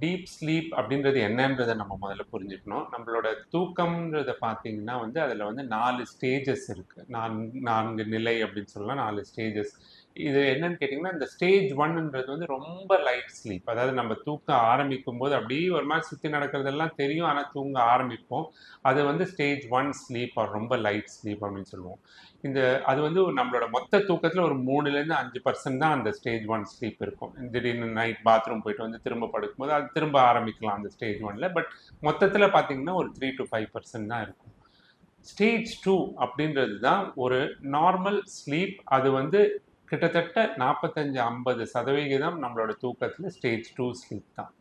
Deep sleep அப்படின்றது என்னன்றதை நம்ம முதல்ல புரிஞ்சுக்கணும். நம்மளோட தூக்கம்ன்றத பார்த்தீங்கன்னா வந்து அதில் வந்து நாலு ஸ்டேஜஸ் இருக்குது நான் நான்கு நிலை அப்படின்னு சொல்லலாம் நாலு ஸ்டேஜஸ் இது என்னன்னு கேட்டிங்கன்னா இந்த ஸ்டேஜ் ஒன்ன்றது வந்து ரொம்ப லைட் ஸ்லீப் அதாவது நம்ம தூக்க ஆரம்பிக்கும் போது அப்படியே ஒரு மாதிரி சுற்றி நடக்கிறதெல்லாம் தெரியும் ஆனால் தூங்க ஆரம்பிப்போம். அது வந்து ஸ்டேஜ் ஒன் ஸ்லீப் ஆர் ரொம்ப லைட் ஸ்லீப் அப்படின்னு சொல்லுவோம். இந்த அது வந்து நம்மளோட மொத்த தூக்கத்தில் ஒரு மூணுலேருந்து அஞ்சு பர்சன்ட் தான் அந்த ஸ்டேஜ் ஒன் ஸ்லீப் இருக்கும். திடீர்னு நைட் பாத்ரூம் போயிட்டு வந்து திரும்ப படுக்கும்போது அது திரும்ப ஆரம்பிக்கலாம் அந்த ஸ்டேஜ் ஒன்ல பட் மொத்தத்தில் பார்த்தீங்கன்னா ஒரு த்ரீ டு ஃபைவ் பர்சன்ட் தான் இருக்கும். ஸ்டேஜ் டூ அப்படின்றது தான் ஒரு நார்மல் ஸ்லீப் அது வந்து கிட்டத்தட்ட நாற்பத்தஞ்சு ஐம்பது சதவிகிதம் நம்மளோட தூக்கத்தில் ஸ்டேஜ் டூ ஸ்லீப் தான்.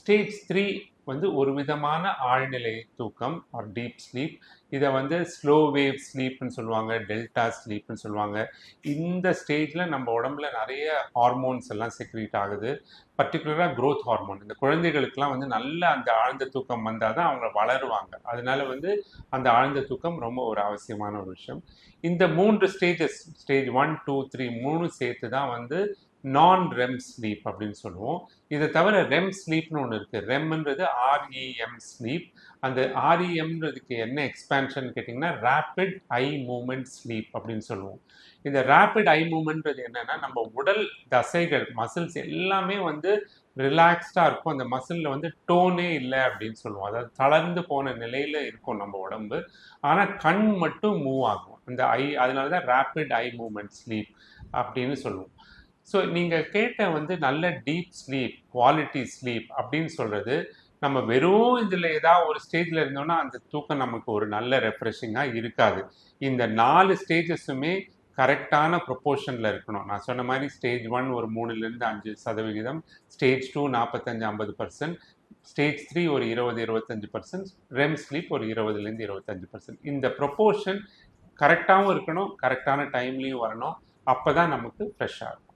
ஸ்டேஜ் த்ரீ வந்து ஒரு விதமான ஆழ்நிலை தூக்கம் ஆர் டீப் ஸ்லீப் இதை வந்து ஸ்லோ வேவ் ஸ்லீப்னு சொல்லுவாங்க டெல்டா ஸ்லீப்னு சொல்லுவாங்க. இந்த ஸ்டேஜில் நம்ம உடம்புல நிறைய ஹார்மோன்ஸ் எல்லாம் செக்ரீட் ஆகுது. பர்டிகுலராக க்ரோத் ஹார்மோன் இந்த குழந்தைகளுக்கெல்லாம் வந்து நல்ல அந்த ஆழ்ந்த தூக்கம் வந்தால் தான் அவங்க வளருவாங்க. அதனால வந்து அந்த ஆழ்ந்த தூக்கம் ரொம்ப ஒரு அவசியமான ஒரு விஷயம். இந்த மூன்று stages stage one two three மூணு சேர்த்து தான் வந்து நான் ரெம் ஸ்லீப் அப்படின்னு சொல்லுவோம். இதை தவிர ரெம் ஸ்லீப்னு ஒன்று இருக்குது ரெம்ன்றது ஆர்இஎம் ஸ்லீப் அந்த ஆர்இஎம்ன்றதுக்கு என்ன எக்ஸ்பேன்ஷன் கேட்டிங்கன்னா ரேப்பிட் ஐ மூமெண்ட் ஸ்லீப் அப்படின்னு சொல்லுவோம். இந்த ரேப்பிட் ஐ மூமெண்ட்றது என்னென்னா நம்ம உடல் தசைகள் மசில்ஸ் எல்லாமே வந்து ரிலாக்ஸ்டாக இருக்கும். அந்த மசிலில் வந்து டோனே இல்லை அப்படின்னு சொல்லுவோம். அதாவது தளர்ந்து போன நிலையில் இருக்கும் நம்ம உடம்பு. ஆனால் கண் மட்டும் மூவ் ஆகும். அந்த ஐ அதனால தான் ரேப்பிட் ஐ மூமெண்ட் ஸ்லீப் அப்படின்னு சொல்லுவோம். ஸோ நீங்கள் கேட்ட வந்து நல்ல டீப் ஸ்லீப் குவாலிட்டி ஸ்லீப் அப்படின்னு சொல்கிறது நம்ம வெறும் இதில் ஏதாவது ஒரு ஸ்டேஜில் இருந்தோம்னா அந்த தூக்கம் நமக்கு ஒரு நல்ல ரெஃப்ரெஷிங்காக இருக்காது. இந்த நாலு ஸ்டேஜஸுமே கரெக்டான ப்ரொப்போர்ஷனில் இருக்கணும். நான் சொன்ன மாதிரி ஸ்டேஜ் ஒன் ஒரு மூணுலேருந்து அஞ்சு சதவிகிதம் ஸ்டேஜ் டூ நாற்பத்தஞ்சு ஐம்பது பர்சன்ட் ஸ்டேஜ் த்ரீ ஒரு இருபது இருபத்தஞ்சு பர்சன்ட் ரெம் ஸ்லீப் ஒரு இருபதுலேருந்து இருபத்தஞ்சு பர்சன்ட் இந்த ப்ரொப்போர்ஷன் கரெக்டாகவும் இருக்கணும் கரெக்டான டைம்லேயும் வரணும். அப்போ தான் நமக்கு ஃப்ரெஷ்ஷாக இருக்கும்.